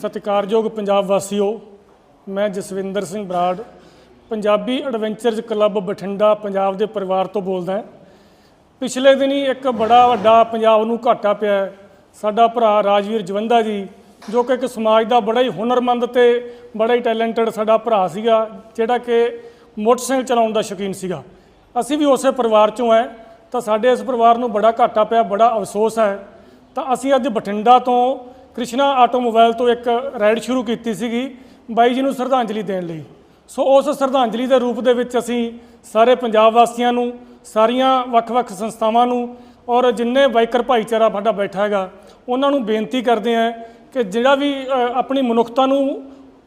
ਸਤਿਕਾਰਯੋਗ ਪੰਜਾਬ ਵਾਸੀਓ, ਮੈਂ ਜਸਵਿੰਦਰ ਸਿੰਘ ਬਰਾੜ, ਪੰਜਾਬੀ ਐਡਵੈਂਚਰਜ਼ ਕਲੱਬ ਬਠਿੰਡਾ, ਪੰਜਾਬ ਦੇ ਪਰਿਵਾਰ ਤੋਂ ਬੋਲਦਾ ਹਾਂ। ਪਿਛਲੇ ਦਿਨੀ ਇੱਕ ਬੜਾ ਵੱਡਾ ਪੰਜਾਬ ਨੂੰ ਘਾਟਾ ਪਿਆ ਹੈ। ਸਾਡਾ ਭਰਾ ਰਾਜਵੀਰ ਜਵੰਦਾ ਜੀ, ਜੋ ਕਿ ਇੱਕ ਸਮਾਜ ਦਾ ਬੜਾ ਹੀ ਹੁਨਰਮੰਦ ਤੇ ਬੜਾ ਹੀ ਟੈਲੈਂਟਡ ਸਾਡਾ ਭਰਾ ਸੀਗਾ, ਜਿਹੜਾ ਕਿ ਮੋਟਰਸਾਈਕਲ ਚਲਾਉਣ ਦਾ ਸ਼ੌਕੀਨ ਸੀਗਾ। ਅਸੀਂ ਵੀ ਉਸੇ ਪਰਿਵਾਰ ਚੋਂ ਹੈ, ਤਾਂ ਸਾਡੇ ਇਸ ਪਰਿਵਾਰ ਨੂੰ ਬੜਾ ਘਾਟਾ ਪਿਆ, ਬੜਾ ਅਫਸੋਸ ਹੈ। ਤਾਂ ਅਸੀਂ ਅੱਜ ਬਠਿੰਡਾ ਤੋਂ ਕ੍ਰਿਸ਼ਨਾ ਆਟੋਮੋਬਾਈਲ ਤੋਂ ਇੱਕ ਰਾਈਡ ਸ਼ੁਰੂ ਕੀਤੀ ਸੀਗੀ ਬਾਈ ਜੀ ਨੂੰ ਸ਼ਰਧਾਂਜਲੀ ਦੇਣ ਲਈ। ਸੋ ਉਸ ਸ਼ਰਧਾਂਜਲੀ ਦੇ ਰੂਪ ਦੇ ਵਿੱਚ ਅਸੀਂ ਸਾਰੇ ਪੰਜਾਬ ਵਾਸੀਆਂ ਨੂੰ, ਸਾਰੀਆਂ ਵੱਖ-ਵੱਖ ਸੰਸਥਾਵਾਂ ਨੂੰ ਔਰ ਜਿੰਨੇ ਬਾਈਕਰ ਭਾਈਚਾਰਾ ਸਾਡਾ ਬੈਠਾ ਹੈਗਾ, ਉਹਨਾਂ ਨੂੰ ਬੇਨਤੀ ਕਰਦੇ ਹਾਂ ਕਿ ਜਿਹੜਾ ਵੀ ਆਪਣੀ ਮਨੁੱਖਤਾ ਨੂੰ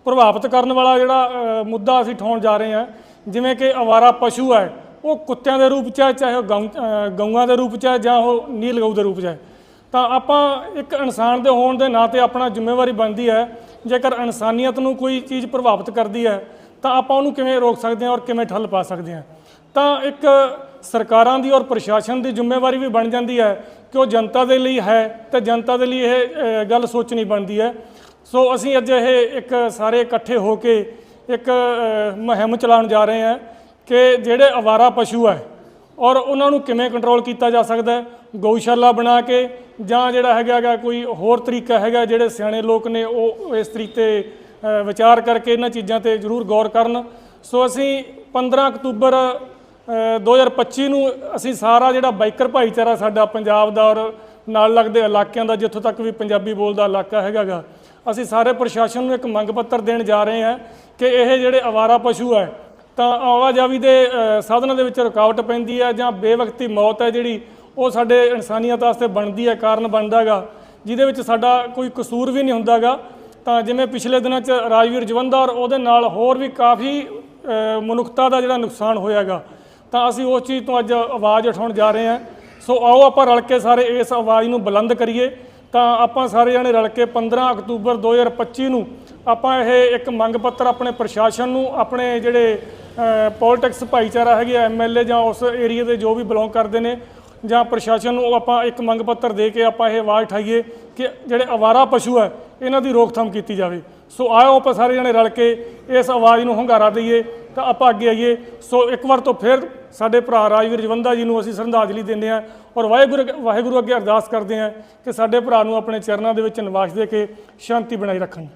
ਪ੍ਰਭਾਵਿਤ ਕਰਨ ਵਾਲਾ ਜਿਹੜਾ ਮੁੱਦਾ ਅਸੀਂ ਉਠਾਉਣ ਜਾ ਰਹੇ ਹਾਂ, ਜਿਵੇਂ ਕਿ ਅਵਾਰਾ ਪਸ਼ੂ ਹੈ, ਉਹ ਕੁੱਤਿਆਂ ਦੇ ਰੂਪ ਚ ਹੈ, ਚਾਹੇ ਉਹ ਗਊ ਗਊਆਂ ਦੇ ਰੂਪ ਚ ਹੈ ਜਾਂ ਉਹ ਨੀਲ ਗਊ ਦੇ ਰੂਪ ਚ ਹੈ। ਤਾਂ ਆਪਾਂ ਇੱਕ ਇਨਸਾਨ ਦੇ ਹੋਣ ਦੇ ਨਾਤੇ ਆਪਣਾ ਜ਼ਿੰਮੇਵਾਰੀ ਬਣਦੀ ਹੈ। ਜੇਕਰ ਇਨਸਾਨੀਅਤ ਨੂੰ ਕੋਈ ਚੀਜ਼ ਪ੍ਰਭਾਵਿਤ ਕਰਦੀ ਹੈ, ਤਾਂ ਆਪਾਂ ਉਹਨੂੰ ਕਿਵੇਂ ਰੋਕ ਸਕਦੇ ਹਾਂ ਔਰ ਕਿਵੇਂ ਠੱਲ ਪਾ ਸਕਦੇ ਹਾਂ? ਤਾਂ ਇੱਕ ਸਰਕਾਰਾਂ ਦੀ ਔਰ ਪ੍ਰਸ਼ਾਸਨ ਦੀ ਜ਼ਿੰਮੇਵਾਰੀ ਵੀ ਬਣ ਜਾਂਦੀ ਹੈ ਕਿ ਉਹ ਜਨਤਾ ਦੇ ਲਈ ਹੈ ਤੇ ਜਨਤਾ ਦੇ ਲਈ ਇਹ ਗੱਲ ਸੋਚਣੀ ਬਣਦੀ ਹੈ। ਸੋ ਅਸੀਂ ਅੱਜ ਇਹ ਇੱਕ ਸਾਰੇ ਇਕੱਠੇ ਹੋ ਕੇ ਇੱਕ ਮੁਹਿੰਮ ਚਲਾਉਣ ਜਾ ਰਹੇ ਹਾਂ ਕਿ ਜਿਹੜੇ ਅਵਾਰਾ ਪਸ਼ੂ ਹੈ ਔਰ ਉਹਨਾਂ ਨੂੰ ਕਿਵੇਂ ਕੰਟਰੋਲ ਕੀਤਾ ਜਾ ਸਕਦਾ ਹੈ? ਗਊਸ਼ਾਲਾ ਬਣਾ ਕੇ ਜਾਂ ਜਿਹੜਾ ਹੈਗਾ ਗਾ ਕੋਈ ਹੋਰ ਤਰੀਕਾ ਹੈਗਾ ਜਿਹੜੇ ਸਿਆਣੇ ਲੋਕ ਨੇ ਉਹ ਇਸ ਤਰੀਕੇ ਵਿਚਾਰ ਕਰਕੇ ਇਹਨਾਂ ਚੀਜ਼ਾਂ ਤੇ ਜ਼ਰੂਰ ਗੌਰ ਕਰਨ। ਸੋ ਅਸੀਂ 15 ਅਕਤੂਬਰ ਅ, 2025 ਨੂੰ ਅਸੀਂ ਸਾਰਾ ਜਿਹੜਾ ਬਾਈਕਰ ਭਾਈਚਾਰਾ ਸਾਡਾ ਪੰਜਾਬ ਦਾ ਔਰ ਨਾਲ ਲੱਗਦੇ ਇਲਾਕਿਆਂ ਦਾ ਜਿੱਥੋਂ ਤੱਕ ਵੀ ਪੰਜਾਬੀ ਬੋਲਦਾ ਇਲਾਕਾ ਹੈਗਾਗਾ ਅਸੀਂ ਸਾਰੇ ਪ੍ਰਸ਼ਾਸਨ ਨੂੰ ਇੱਕ ਮੰਗ ਪੱਤਰ ਦੇਣ ਜਾ ਰਹੇ ਹਾਂ ਕਿ ਇਹ ਜਿਹੜੇ ਅਵਾਰਾ ਪਸ਼ੂ ਹੈ ਤਾਂ ਆਵਾਜਾਈ ਦੇ ਸਾਧਨਾਂ ਦੇ ਵਿੱਚ ਰੁਕਾਵਟ ਪੈਂਦੀ ਹੈ ਜਾਂ ਬੇਵਕਤੀ ਮੌਤ ਹੈ ਜਿਹੜੀ, ਉਹ ਸਾਡੇ ਇਨਸਾਨੀਅਤ ਵਾਸਤੇ ਬਣਦੀ ਹੈ ਕਾਰਨ ਬਣਦਾਗਾ ਜਿਹਦੇ ਵਿੱਚ ਸਾਡਾ ਕੋਈ ਕਸੂਰ ਵੀ ਨਹੀਂ ਹੁੰਦਾਗਾ ਤਾਂ ਜਿਵੇਂ ਪਿਛਲੇ ਦਿਨਾਂ 'ਚ ਰਾਜਵੀਰ ਜਵੰਦਾ ਔਰ ਉਹਦੇ ਨਾਲ ਹੋਰ ਵੀ ਕਾਫੀ ਮਨੁੱਖਤਾ ਦਾ ਜਿਹੜਾ ਨੁਕਸਾਨ ਹੋਇਆਗਾ ਤਾਂ ਅਸੀਂ ਉਸ ਚੀਜ਼ ਤੋਂ ਅੱਜ ਆਵਾਜ਼ ਉਠਾਉਣ ਜਾ ਰਹੇ ਹਾਂ। ਸੋ ਆਓ ਆਪਾਂ ਰਲ ਕੇ ਸਾਰੇ ਇਸ ਆਵਾਜ਼ ਨੂੰ ਬੁਲੰਦ ਕਰੀਏ। ਤਾਂ ਆਪਾਂ ਸਾਰੇ ਜਣੇ ਰਲ ਕੇ 15 ਅਕਤੂਬਰ 2025 ਨੂੰ ਆਪਾਂ ਇਹ ਇੱਕ ਮੰਗ ਪੱਤਰ ਆਪਣੇ ਪ੍ਰਸ਼ਾਸਨ ਨੂੰ, ਆਪਣੇ ਜਿਹੜੇ ਪੋਲਿਟਿਕਸ ਭਾਈਚਾਰਾ ਹੈਗੇ ਐਮਐਲਏ ਜਾਂ ਉਸ ਏਰੀਆ ਦੇ ਜੋ ਵੀ ਬਿਲੋਂਗ ਕਰਦੇ ਨੇ, ਜਾਂ ਪ੍ਰਸ਼ਾਸਨ ਨੂੰ ਆਪਾਂ ਇੱਕ ਮੰਗ ਪੱਤਰ ਦੇ ਕੇ ਆਪਾਂ ਇਹ ਆਵਾਜ਼ ਉਠਾਈਏ ਕਿ ਜਿਹੜੇ ਅਵਾਰਾ ਪਸ਼ੂ ਹੈ, ਇਹਨਾਂ ਦੀ ਰੋਕਥਾਮ ਕੀਤੀ ਜਾਵੇ। ਸੋ ਆਓ ਆਪਾਂ ਸਾਰੇ ਜਣੇ ਰਲ ਕੇ ਇਸ ਆਵਾਜ਼ ਨੂੰ ਹੁੰਗਾਰਾ ਦਈਏ, ਤਾਂ ਆਪਾਂ ਅੱਗੇ ਆਈਏ। ਸੋ ਇੱਕ ਵਾਰ ਤੋਂ ਫਿਰ ਸਾਡੇ ਭਰਾ ਰਾਜਵੀਰ ਜਵੰਦਾ ਜੀ ਨੂੰ ਅਸੀਂ ਸ਼ਰਧਾਂਜਲੀ ਦਿੰਦੇ ਹਾਂ ਔਰ ਵਾਹਿਗੁਰੂ ਵਾਹਿਗੁਰੂ ਅੱਗੇ ਅਰਦਾਸ ਕਰਦੇ ਹਾਂ ਕਿ ਸਾਡੇ ਭਰਾ ਨੂੰ ਆਪਣੇ ਚਰਨਾਂ ਦੇ ਵਿੱਚ ਨਿਵਾਸ ਦੇ ਕੇ ਸ਼ਾਂਤੀ ਬਣਾਈ ਰੱਖਣ।